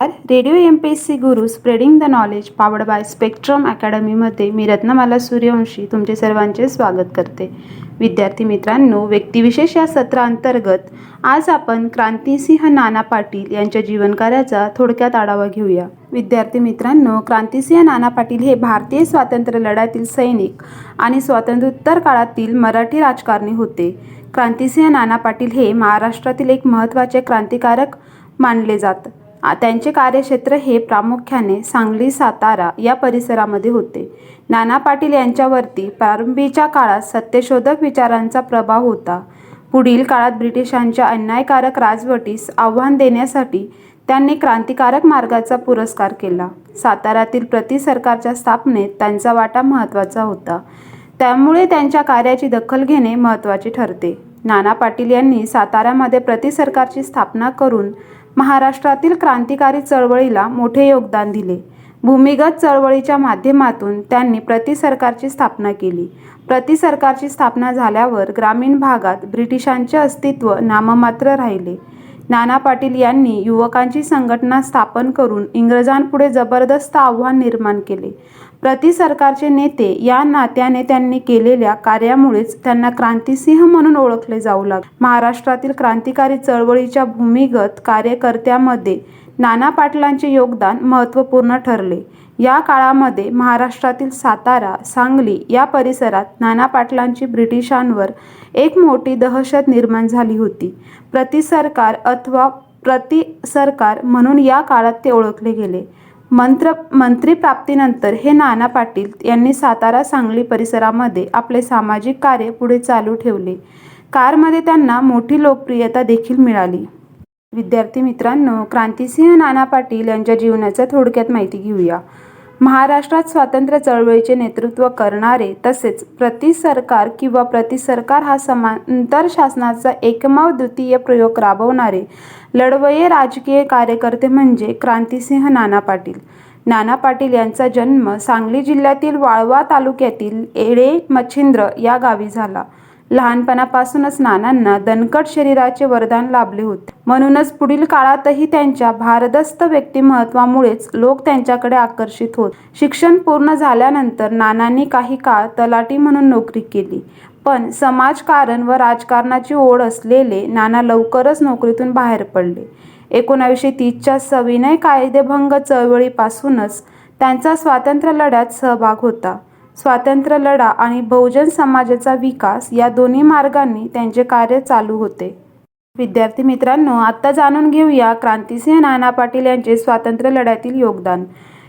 Radio M P S C Guru spreading the knowledge powered by spectrum अकॅडमीमध्ये मी रत्नमाला सूर्यवंशी तुमचे सर्वांचे स्वागत करते. विद्यार्थी मित्रांनो व्यक्तिविशेष या सत्रांतर्गत आज आपण क्रांतिसिंह नाना पाटील यांच्या जीवनकार्याचा थोडक्यात आढावा घेऊया. विद्यार्थी मित्रांनो क्रांतिसिंह नाना पाटील हे भारतीय स्वातंत्र्य लढ्यातील सैनिक आणि स्वातंत्र्योत्तर काळातील मराठी राजकारणी होते. क्रांतिसिंह नाना पाटील हे महाराष्ट्रातील एक महत्त्वाचे क्रांतिकारक मानले जात. त्यांचे कार्यक्षेत्र हे प्रामुख्याने सांगली सातारा या परिसरामध्ये होते. नाना पाटील यांच्यावरती प्रारंभीच्या काळात सत्यशोधक विचारांचा प्रभाव होता. पुढील काळात ब्रिटिशांच्या अन्यायकारक राजवटीस आव्हान देण्यासाठी त्यांनी क्रांतिकारक मार्गाचा पुरस्कार केला. सातारातील प्रति सरकारच्या स्थापनेत त्यांचा वाटा महत्त्वाचा होता. त्यामुळे त्यांच्या कार्याची दखल घेणे महत्त्वाचे ठरते. नाना पाटील यांनी साताऱ्यामध्ये प्रति सरकारची स्थापना करून महाराष्ट्रातील क्रांतिकारी चळवळीला मोठे योगदान दिले. भूमिगत चळवळीच्या माध्यमातून त्यांनी प्रति सरकारची स्थापना केली. प्रति सरकारची स्थापना झाल्यावर ग्रामीण भागात ब्रिटिशांचे अस्तित्व नाममात्र राहिले. नाना पाटील यांनी युवकांची संघटना स्थापन करून इंग्रजांपुढे जबरदस्त आव्हान निर्माण केले. प्रति सरकारचे नेते या नात्याने त्यांनी केलेल्या कार्यामुळेच त्यांना क्रांतिसिंह म्हणून ओळखले जाऊ लागले. महाराष्ट्रातील क्रांतिकारी चळवळीच्या भूमिगत कार्यकर्त्यामध्ये नाना पाटलांचे योगदान महत्त्वपूर्ण ठरले. या काळामध्ये महाराष्ट्रातील सातारा सांगली या परिसरात नाना पाटलांची ब्रिटिशांवर एक मोठी दहशत निर्माण झाली होती. प्रति सरकार अथवा प्रति सरकार म्हणून या काळात ते ओळखले गेले. मंत्र मंत्रीप्राप्तीनंतर हे नाना पाटील यांनी सातारा सांगली परिसरामध्ये आपले सामाजिक कार्य पुढे चालू ठेवले. कारमध्ये त्यांना मोठी लोकप्रियता देखील मिळाली. विद्यार्थी मित्रांनो क्रांतिसिंह नाना पाटील यांच्या जीवनाच्या थोडक्यात माहिती घेऊया. महाराष्ट्रात स्वातंत्र्य चळवळीचे नेतृत्व करणारे तसेच प्रति सरकार किंवा प्रति सरकार हा समांतर शासनाचा एकमेव द्वितीय प्रयोग राबवणारे लढवये राजकीय कार्यकर्ते म्हणजे क्रांतिसिंह नाना पाटील. नाना पाटील यांचा जन्म सांगली जिल्ह्यातील वाळवा तालुक्यातील एळे मच्छिंद्र या गावी झाला. लहानपणापासूनच नानांना दणकट शरीराचे वरदान लाभले होते. म्हणूनच पुढील काळातही त्यांच्या भारदस्त व्यक्तिमत्वामुळेच लोक त्यांच्याकडे आकर्षित होत. शिक्षण पूर्ण झाल्यानंतर नानांनी काही काळ तलाठी म्हणून नोकरी केली. पण समाजकारण व राजकारणाची ओढ असलेले नाना लवकरच नोकरीतून बाहेर पडले. एकोणावीसशे तीसच्या सविनय कायदेभंग चळवळीपासूनच त्यांचा स्वातंत्र्य लढ्यात सहभाग होता. स्वातंत्र्य लढा आणि बहुजन समाजाचा विकास या दोन्ही मार्गांनी त्यांचे कार्य चालू होते. विद्यार्थी मित्रांनो आत्ता जाणून घेऊया क्रांतिसिंह नाना पाटील यांचे स्वातंत्र्य लढ्यातील योगदान.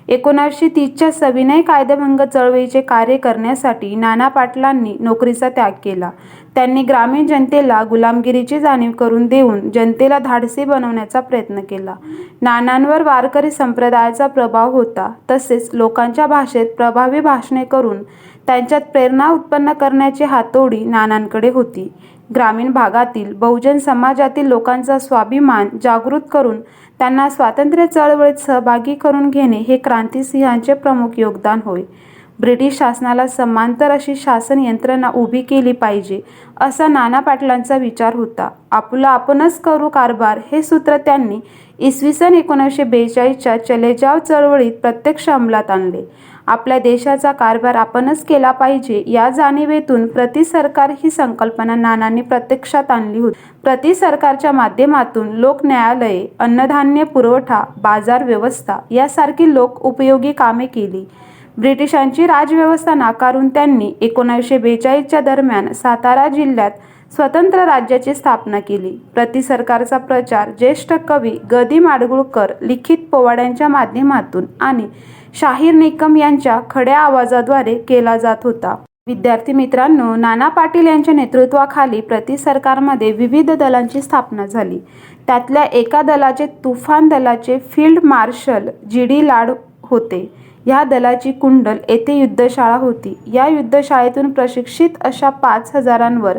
एकोणीसशे तीसच्या सविनय कायदेभंग चळवळीचे कार्य करण्यासाठी नाना पाटलांनी नोकरीचा त्याग केला. त्यांनी ग्रामीण जनतेला गुलामगिरीची जाणीव करून देऊन जनतेला धाडसी बनवण्याचा प्रयत्न केला. नानांवर वारकरी संप्रदायाचा प्रभाव होता. तसेच लोकांच्या भाषेत प्रभावी भाषणे करून त्यांच्यात प्रेरणा उत्पन्न करण्याची हातोडी नानांकडे होती. ग्रामीण भागातील बहुजन समाजातील लोकांचा स्वाभिमान जागृत करून त्यांना स्वातंत्र्य चळवळीत सहभागी करून घेणे हे क्रांतिसिंहांचे प्रमुख योगदान होय. ब्रिटिश शासनाला समांतर अशी शासन यंत्रणा उभी केली पाहिजे असा नाना पाटलांचा विचार होता. आपला आपणच करू कारभार हे सूत्र त्यांनी इसवी सन एकोणीसशे बेचाळीसच्या चलेजाव चळवळीत प्रत्यक्ष अंमलात आणले. आपल्या देशाचा कारभार आपणच केला पाहिजे या जाणीवेतून प्रति सरकार ही संकल्पना नानांनी प्रत्यक्षात आणली होती. प्रति सरकारच्या माध्यमातून लोक न्यायालये अन्नधान्य पुरवठा बाजार व्यवस्था यासारखी लोक उपयोगी कामे केली. ब्रिटिशांची राजव्यवस्था नाकारून त्यांनी एकोणीसशे बेचाळीसच्या दरम्यान सातारा जिल्ह्यात स्वतंत्र राज्याची स्थापना केली. प्रति सरकारचा प्रचार ज्येष्ठ कवी गदी माडगुळकर लिखित पोवाड्यांच्या माध्यमातून आणि शाहीर निकम यांच्या खड्या आवाजाद्वारे केला जात होता. विद्यार्थी मित्रांनो नाना पाटील यांच्या नेतृत्वाखाली प्रति सरकारमध्ये विविध दलांची स्थापना झाली. त्यातल्या एका दलाचे तुफान दलाचे field marshal G D Lad होते. या दलाची कुंडल येथे युद्धशाळा होती. या युद्धशाळेतून प्रशिक्षित अशा पाच हजारांवर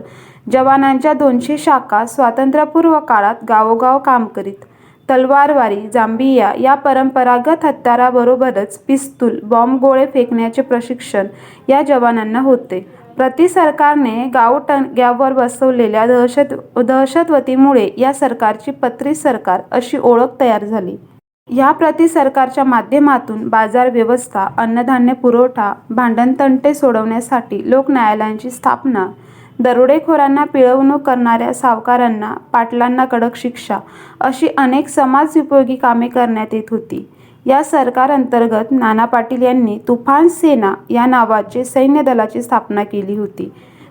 जवानांच्या दोनशे शाखा स्वातंत्र्यपूर्व काळात गावोगाव काम करीत. तलवारवारी जांबिया या परंपरागत हत्याराबरोबरच पिस्तूल बॉम्ब गोळे फेकण्याचे प्रशिक्षण या जवानांना होते. प्रति सरकारने गावटग्यावर बसवलेल्या दहशत दहशतवतीमुळे या सरकारची पत्री सरकार अशी ओळख तयार झाली. याप्रती सरकारच्या माध्यमातून बाजार व्यवस्था अन्नधान्य पुरवठा भांडणतंटे सोडवण्यासाठी लोक न्यायालयांची स्थापना दरोडेखोरांना पिळवणूक करणाऱ्या सावकारांना पाटलांना कडक शिक्षा अशी अनेक समाजोपयोगी कामे करण्यात येत होती. या सरकारअंतर्गत नाना पाटील यांनी तुफान सेना या नावाचे सैन्य दलाची स्थापना केली होती.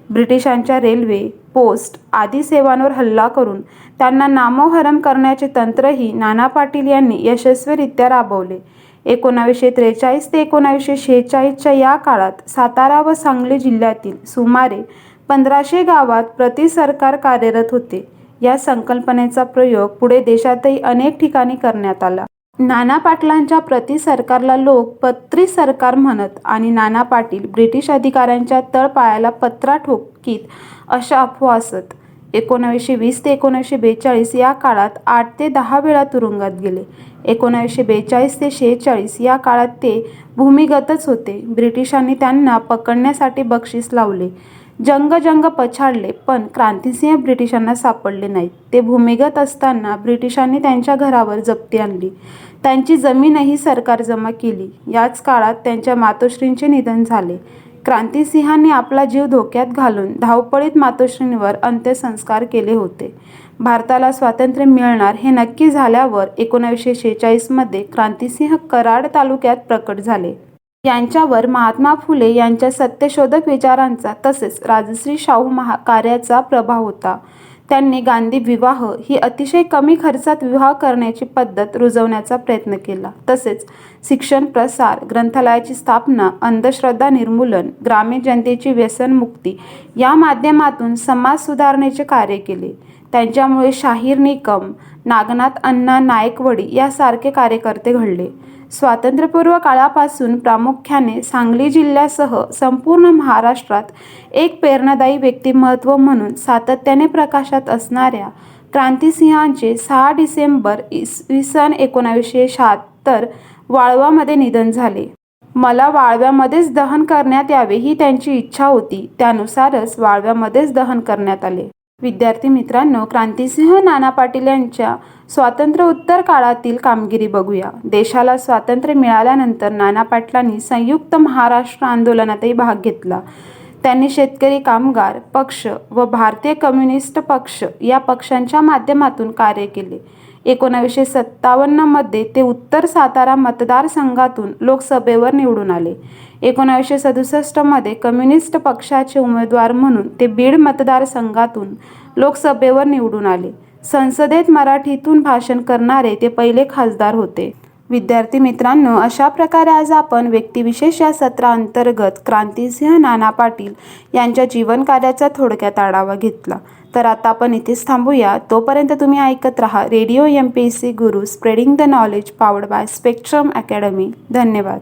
ब्रिटिशांच्या रेल्वे पोस्ट आदी सेवांवर हल्ला करून त्यांना नामोहरम करण्याचे तंत्रही नाना पाटील यांनी यशस्वीरित्या राबवले. एकोणावीसशे त्रेचाळीस ते एकोणावीसशे शेहेचाळीसच्या या काळात सातारा व सांगली जिल्ह्यातील सुमारे पंधराशे गावात प्रति सरकार कार्यरत होते. या संकल्पनेचा प्रयोग पुढे देशातही अनेक ठिकाणी करण्यात आला. नाना पाटलांच्या प्रति सरकारला लोक पत्री सरकार म्हणत आणि नाना पाटील ब्रिटिश अधिकाऱ्यांच्या तळपायाला पत्रा ठोकीत अशा अफवा असत. एकोणावीसशे वीस ते एकोणावीसशे बेचाळीस या काळात आठ ते दहा वेळा तुरुंगात गेले. एकोणावीसशे बेचाळीस ते शेहेचाळीस या काळात ते भूमिगतच होते. ब्रिटिशांनी त्यांना पकडण्यासाठी बक्षीस लावले. जंग जंग पछाडले पण क्रांतिसिंह ब्रिटिशांना सापडले नाहीत. ते भूमिगत असताना ब्रिटिशांनी त्यांच्या घरावर जप्ती आणली. त्यांची जमीनही सरकार जमा केली. याच काळात त्यांच्या मातोश्रींचे निधन झाले. क्रांतिसिंहांनी आपला जीव धोक्यात घालून धावपळीत मातोश्रींवर अंत्यसंस्कार केले होते. भारताला स्वातंत्र्य मिळणार हे नक्की झाल्यावर एकोणावीसशे शेहेचाळीसमध्ये क्रांतिसिंह कराड तालुक्यात प्रकट झाले. यांच्यावर महात्मा फुले यांच्या सत्यशोधक विचारांचा तसेच राजश्री शाहू महा कार्याचा प्रभाव होता. त्यांनी गांधी विवाह ही अतिशय कमी खर्चात विवाह करण्याची पद्धत रुजवण्याचा प्रयत्न केला. तसेच शिक्षण प्रसार ग्रंथालयाची स्थापना अंधश्रद्धा निर्मूलन ग्रामीण जनतेची व्यसनमुक्ती या माध्यमातून समाज सुधारणेचे कार्य केले. त्यांच्यामुळे शाहीर निकम नागनाथ अण्णा नायकवडी यासारखे कार्यकर्ते घडले. स्वातंत्र्यपूर्व काळापासून प्रामुख्याने सांगली जिल्ह्यासह संपूर्ण महाराष्ट्रात एक प्रेरणादायी व्यक्तिमत्व म्हणून सातत्याने प्रकाशात असणाऱ्या क्रांतिसिंहांचे सहा डिसेंबर इसवी सन एकोणावीसशे शहात्तर वाळवामध्ये निधन झाले. मला वाळव्यामध्येच दहन करण्यात यावे ही त्यांची इच्छा होती. त्यानुसारच वाळव्यामध्येच दहन करण्यात आले. विद्यार्थी मित्रांनो क्रांतिसिंह नाना पाटील यांच्या स्वातंत्र्योत्तर काळातील कामगिरी बघूया. देशाला स्वातंत्र्य मिळाल्यानंतर नाना पाटलांनी संयुक्त महाराष्ट्र आंदोलनातही भाग घेतला. त्यांनी शेतकरी कामगार पक्ष व भारतीय कम्युनिस्ट पक्ष या पक्षांच्या माध्यमातून कार्य केले. एकोणावीसशे सत्तावन्नमध्ये ते उत्तर सातारा मतदारसंघातून लोकसभेवर निवडून आले. एकोणावीसशे सदुसष्टमध्ये कम्युनिस्ट पक्षाचे उमेदवार म्हणून ते बीड मतदारसंघातून लोकसभेवर निवडून आले. संसदेत मराठीतून भाषण करणारे ते पहिले खासदार होते. विद्यार्थी मित्रांनो अशा प्रकारे आज आपण व्यक्तिविशेष या सत्राअंतर्गत क्रांतिसिंह नाना पाटील यांच्या जीवनकार्याचा थोडक्यात आढावा घेतला. तर आता आपण इथेच थांबूया. तोपर्यंत तुम्ही ऐकत राहा radio M P S C Guru spreading the knowledge powered by Spectrum academy. धन्यवाद.